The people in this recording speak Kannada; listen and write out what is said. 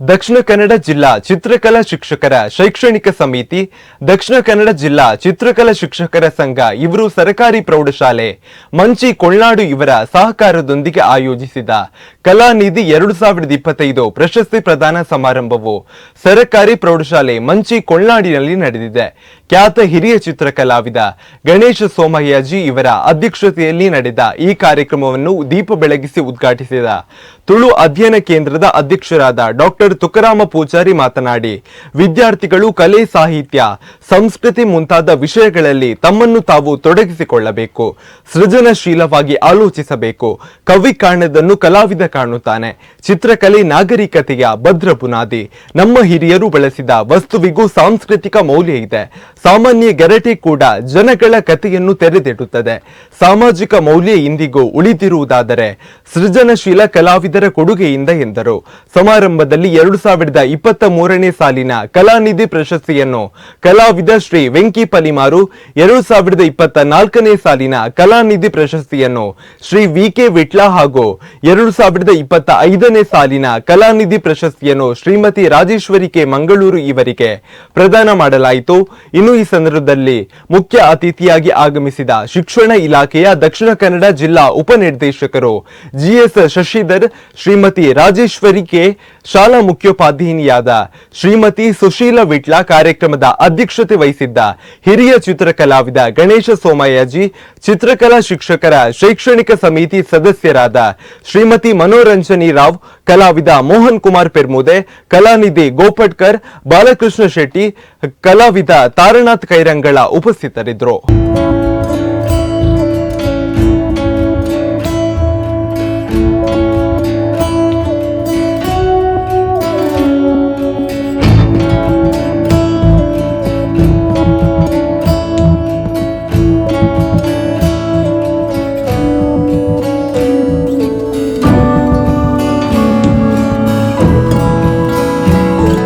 ದಕ್ಷಿಣ ಕನ್ನಡ ಜಿಲ್ಲಾ ಚಿತ್ರಕಲಾ ಶಿಕ್ಷಕರ ಶೈಕ್ಷಣಿಕ ಸಮಿತಿ, ದಕ್ಷಿಣ ಕನ್ನಡ ಜಿಲ್ಲಾ ಚಿತ್ರಕಲಾ ಶಿಕ್ಷಕರ ಸಂಘ, ಇವರು ಸರ್ಕಾರಿ ಪ್ರೌಢಶಾಲೆ, ಮಂಚಿ ಕೊಳ್ನಾಡು ಇವರ ಸಹಕಾರದೊಂದಿಗೆ ಆಯೋಜಿಸಿದ ಕಲಾನಿಧಿ ಎರಡು ಸಾವಿರದ ಇಪ್ಪತ್ತೈದು ಪ್ರಶಸ್ತಿ ಪ್ರದಾನ ಸಮಾರಂಭವು ಸರಕಾರಿ ಪ್ರೌಢಶಾಲೆ ಮಂಚಿ ಕೊಳ್ನಾಡಿನಲ್ಲಿ ನಡೆದಿದೆ. ಖ್ಯಾತ ಹಿರಿಯ ಚಿತ್ರಕಲಾವಿದ ಗಣೇಶ ಸೋಮಯ್ಯಜಿ ಇವರ ಅಧ್ಯಕ್ಷತೆಯಲ್ಲಿ ನಡೆದ ಈ ಕಾರ್ಯಕ್ರಮವನ್ನು ದೀಪ ಬೆಳಗಿಸಿ ಉದ್ಘಾಟಿಸಿದ ತುಳು ಅಧ್ಯಯನ ಕೇಂದ್ರದ ಅಧ್ಯಕ್ಷರಾದ ಡಾಕ್ಟರ್ ತುಕರಾಮ ಪೂಜಾರಿ ಮಾತನಾಡಿ, ವಿದ್ಯಾರ್ಥಿಗಳು ಕಲೆ, ಸಾಹಿತ್ಯ, ಸಂಸ್ಕೃತಿ ಮುಂತಾದ ವಿಷಯಗಳಲ್ಲಿ ತಮ್ಮನ್ನು ತಾವು ತೊಡಗಿಸಿಕೊಳ್ಳಬೇಕು, ಸೃಜನಶೀಲವಾಗಿ ಆಲೋಚಿಸಬೇಕು, ಕವಿ ಕಾಣದನ್ನು ಕಲಾವಿದ ಕಾಣುತ್ತಾನೆ. ಚಿತ್ರಕಲೆ ನಾಗರಿಕತೆಯ ಭದ್ರ ಬುನಾದಿ. ನಮ್ಮ ಹಿರಿಯರು ಬಳಸಿದ ವಸ್ತುವಿಗೂ ಸಾಂಸ್ಕೃತಿಕ ಮೌಲ್ಯ ಇದೆ. ಸಾಮಾನ್ಯ ಗೆರಟೆ ಕೂಡ ಜನಗಳ ಕಥೆಯನ್ನು ತೆರೆದಿಡುತ್ತದೆ. ಸಾಮಾಜಿಕ ಮೌಲ್ಯ ಇಂದಿಗೂ ಉಳಿದಿರುವುದಾದರೆ ಸೃಜನಶೀಲ ಕಲಾವಿದರ ಕೊಡುಗೆಯಿಂದ ಎಂದರು. ಸಮಾರಂಭದಲ್ಲಿ ಎರಡು ಸಾವಿರದ ಇಪ್ಪತ್ತ ಮೂರನೇ ಸಾಲಿನ ಕಲಾನಿಧಿ ಪ್ರಶಸ್ತಿಯನ್ನು ಕಲಾವಿದ ಶ್ರೀ ವೆಂಕಿ ಪಲಿಮಾರು, ಎರಡು ಸಾವಿರದ ಇಪ್ಪತ್ತ ನಾಲ್ಕನೇ ಸಾಲಿನ ಕಲಾನಿಧಿ ಪ್ರಶಸ್ತಿಯನ್ನು ಶ್ರೀ ವಿ ಕೆ ವಿಟ್ಲ ಹಾಗೂ ಎರಡು ಸಾವಿರದ ಇಪ್ಪತ್ತ ಐದನೇ ಸಾಲಿನ ಕಲಾನಿಧಿ ಪ್ರಶಸ್ತಿಯನ್ನು ಶ್ರೀಮತಿ ರಾಜೇಶ್ವರಿ ಕೆ ಮಂಗಳೂರು ಇವರಿಗೆ ಪ್ರದಾನ ಮಾಡಲಾಯಿತು. ಇನ್ನು ಈ ಸಂದರ್ಭದಲ್ಲಿ ಮುಖ್ಯ ಅತಿಥಿಯಾಗಿ ಆಗಮಿಸಿದ ಶಿಕ್ಷಣ ಇಲಾಖೆಯ ದಕ್ಷಿಣ ಕನ್ನಡ ಜಿಲ್ಲಾ ಉಪನಿರ್ದೇಶಕರು ಜಿಎಸ್ ಶಶಿಧರ್, ಶ್ರೀಮತಿ ರಾಜೇಶ್ವರಿ ಕೆ ಶಾಲಾ ಮುಖ್ಯೋಪಾಧ್ಯಾಯಿನಿಯಾದ ಶ್ರೀಮತಿ ಸುಶೀಲ ವಿಟ್ಲ ಕಾರ್ಯಕ್ರಮದ ಅಧ್ಯಕ್ಷತೆ ವಹಿಸಿದ್ದ ಹಿರಿಯ ಚಿತ್ರಕಲಾವಿದ ಗಣೇಶ ಸೋಮಯ್ಯಜಿ ಚಿತ್ರಕಲಾ ಶಿಕ್ಷಕರ ಶೈಕ್ಷಣಿಕ ಸಮಿತಿ ಸದಸ್ಯರಾದ ಶ್ರೀಮತಿ ಮನೋರಂಜನಿ ರಾವ್ ಕಲಾವಿದ ಮೋಹನ್ ಕುಮಾರ್ ಪೆರ್ಮುದೆ ಕಲಾನಿಧಿ ಗೋಪಟ್ಕರ್ ಬಾಲಕೃಷ್ಣ ಶೆಟ್ಟಿ ಕಲಾವಿದ ತಾರನಾಥ್ ಕೈರಂಗಳ ಉಪಸ್ಥಿತರಿದ್ದರು.